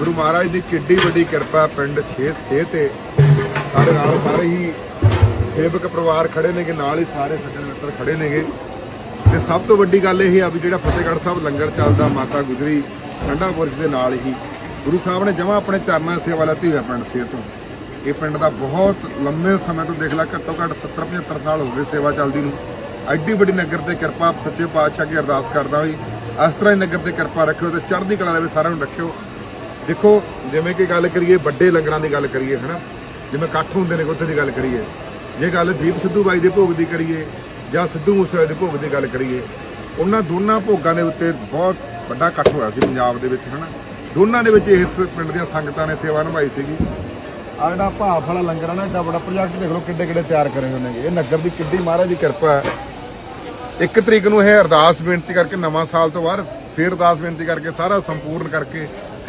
ਗੁਰੂ ਮਹਾਰਾਜ ਦੀ ਕਿੱਡੀ ਵੱਡੀ ਕਿਰਪਾ ਪਿੰਡ ਛੇਤ ਸੇ ਤੇ ਸਾਰੇ ਨਾਲ ਸਾਰੇ ਹੀ ਸੇਵਕ ਪਰਿਵਾਰ ਖੜੇ ਨੇਗੇ, ਨਾਲ ਹੀ ਸਾਰੇ ਸੱਜਣ ਮਿੱਤਰ ਖੜੇ ਨੇਗੇ। ਤੇ ਸਭ ਤੋਂ ਵੱਡੀ ਗੱਲ ਇਹ ਆ ਵੀ ਜਿਹੜਾ ਫਤਿਹਗੜ੍ਹ ਸਾਹਿਬ ਲੰਗਰ ਚੱਲਦਾ, ਮਾਤਾ ਗੁਜਰੀ, ਠੰਡਾ ਪੁਰਸ਼ ਦੇ ਨਾਲ ਹੀ, ਗੁਰੂ ਸਾਹਿਬ ਨੇ ਜਮਾ ਆਪਣੇ ਚਰਨਾਂ ਸੇਵਾ ਲੈਤੀ ਹੋਈ ਪਿੰਡ ਸੇ ਤੋਂ। ਇਹ ਪਿੰਡ ਦਾ ਬਹੁਤ ਲੰਮੇ ਸਮੇਂ ਤੋਂ ਦੇਖ ਲਾ, ਘੱਟੋ ਘੱਟ 70 75 ਸਾਲ ਹੋ ਗਏ ਸੇਵਾ ਚੱਲਦੀ ਨੂੰ। ਐਡੀ ਵੱਡੀ ਨਗਰ ਤੇ ਕਿਰਪਾ ਸੱਚੇ ਪਾਤਸ਼ਾਹ ਕੀ ਅਰਦਾਸ ਕਰਦਾ ਵੀ ਇਸ ਤਰ੍ਹਾਂ ਹੀ ਨਗਰ ਤੇ ਕਿਰਪਾ ਰੱਖਿਓ ਤੇ ਚੜ੍ਹਦੀ ਕਲਾ ਦੇ ਵਿੱਚ ਸਾਰਿਆਂ ਨੂੰ ਰੱਖਿਓ। ਦੇਖੋ, ਜਿਵੇਂ ਕਿ ਗੱਲ ਕਰੀਏ, ਵੱਡੇ ਲੰਗਰਾਂ ਦੀ ਗੱਲ ਕਰੀਏ, ਹਨਾ? ਜਿਵੇਂ ਇਕੱਠ ਹੁੰਦੇ ਨੇ, ਉੱਥੇ ਦੀ ਗੱਲ ਕਰੀਏ। ਜੇ ਗੱਲ ਦੀਪ ਸਿੱਧੂ ਬਾਈ ਦੇ ਭੋਗ ਦੀ ਕਰੀਏ, ਜਾਂ ਸਿੱਧੂ ਮੂਸੇਵਾਲੇ ਦੇ ਭੋਗ ਦੀ ਗੱਲ ਕਰੀਏ, ਉਹਨਾਂ ਦੋਨਾਂ ਭੋਗਾਂ ਦੇ ਉੱਤੇ ਬਹੁਤ ਵੱਡਾ ਇਕੱਠ ਹੋਇਆ ਸੀ ਪੰਜਾਬ ਦੇ ਵਿੱਚ, ਹਨਾ? ਦੋਨਾਂ ਦੇ ਵਿੱਚ ਇਸ ਪਿੰਡ ਦੀਆਂ ਸੰਗਤਾਂ ਨੇ ਸੇਵਾ ਨਿਭਾਈ ਸੀਗੀ। ਆ ਜਿਹੜਾ ਭਾਫ ਵਾਲਾ ਲੰਗਰ ਆ ਨਾ, ਏਡਾ ਵੱਡਾ ਪ੍ਰੋਜੈਕਟ ਦੇਖ ਲਓ ਕਿੱਡੇ ਕਿੱਡੇ ਤਿਆਰ ਕਰੇ ਹੋਏ ਨੇ ਇਹ ਨਗਰ ਦੀ ਕਿੱਡੀ ਮਹਾਰਾਜ ਦੀ ਕਿਰਪਾ ਹੈ। ਇੱਕ ਤਰੀਕ ਨੂੰ ਇਹ ਅਰਦਾਸ ਬੇਨਤੀ ਕਰਕੇ ਨਵਾਂ ਸਾਲ ਤੋਂ ਬਾਅਦ ਫਿਰ ਅਰਦਾਸ ਬੇਨਤੀ ਕਰਕੇ ਸਾਰਾ ਸੰਪੂਰਨ ਕਰਕੇ